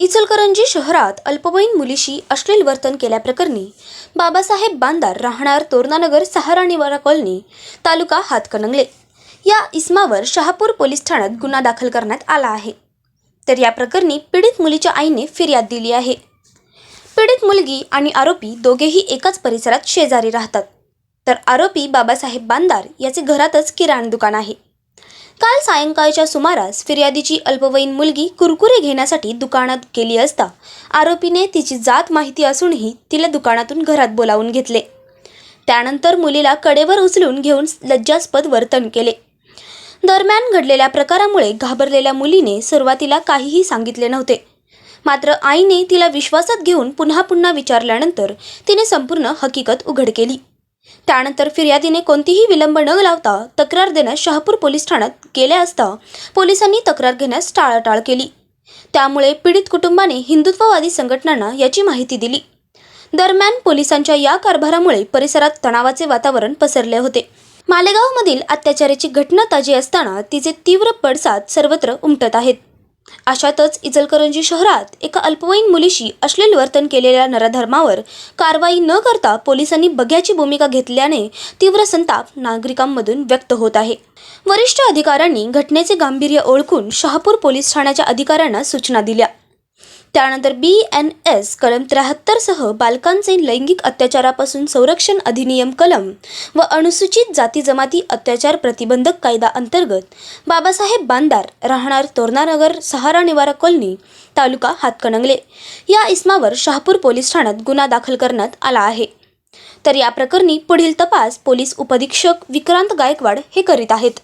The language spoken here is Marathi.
इचलकरंजी शहरात अल्पवयीन मुलीशी अश्लील वर्तन केल्याप्रकरणी बाबासाहेब बांदार राहणार तोरणानगर सहारा निवारा कॉलनी तालुका हातकणंगले. या इस्मावर शहापूर पोलीस ठाण्यात गुन्हा दाखल करण्यात आला आहे. तर या प्रकरणी पीडित मुलीच्या आईने फिर्याद दिली आहे. पीडित मुलगी आणि आरोपी दोघेही एकाच परिसरात शेजारी राहतात. तर आरोपी बाबासाहेब बांदार याचे घरातच किराणा दुकान आहे. काल सायंकाळच्या सुमारास फिर्यादीची अल्पवयीन मुलगी कुरकुरे घेण्यासाठी दुकानात गेली असता आरोपीने तिची जात माहिती असूनही तिला दुकानातून घरात बोलावून घेतले. त्यानंतर मुलीला कडेवर उचलून घेऊन लज्जास्पद वर्तन केले. दरम्यान घडलेल्या प्रकारामुळे घाबरलेल्या मुलीने सुरुवातीला काहीही सांगितले नव्हते. मात्र आईने तिला विश्वासात घेऊन पुन्हा पुन्हा विचारल्यानंतर तिने संपूर्ण हकीकत उघड केली. त्यानंतर फिर्यादीने कोणतीही विलंब न लावता तक्रार देण्यास शहापूर पोलीस ठाण्यात गेल्या असता पोलिसांनी तक्रार घेण्यास टाळाटाळ केली. त्यामुळे पीडित कुटुंबाने हिंदुत्ववादी संघटनांना याची माहिती दिली. दरम्यान पोलिसांच्या या कारभारामुळे परिसरात तणावाचे वातावरण पसरले होते. मालेगावमधील अत्याचाराची घटना ताजी असताना तिचे तीव्र पडसाद सर्वत्र उमटत आहेत. अशातच इचलकरंजी शहरात एका अल्पवयीन मुलीशी अश्लील वर्तन केलेल्या नराधर्मावर कारवाई न करता पोलिसांनी बघ्याची भूमिका घेतल्याने तीव्र संताप नागरिकांमधून व्यक्त होत आहे. वरिष्ठ अधिकाऱ्यांनी घटनेचे गांभीर्य ओळखून शहापूर पोलीस ठाण्याच्या अधिकाऱ्यांना सूचना दिल्या. त्यानंतर बी एन एस कलम त्र्याहत्तरसह बालकांचे लैंगिक अत्याचारापासून संरक्षण अधिनियम कलम व अनुसूचित जाती जमाती अत्याचार प्रतिबंधक कायदा अंतर्गत बाबासाहेब बांदार राहणार तोरणानगर सहारा निवारा कॉलनी तालुका हातकणंगले. या इस्मावर शहापूर पोलीस ठाण्यात गुन्हा दाखल करण्यात आला आहे. तर या प्रकरणी पुढील तपास पोलीस उपधीक्षक विक्रांत गायकवाड हे करीत आहेत.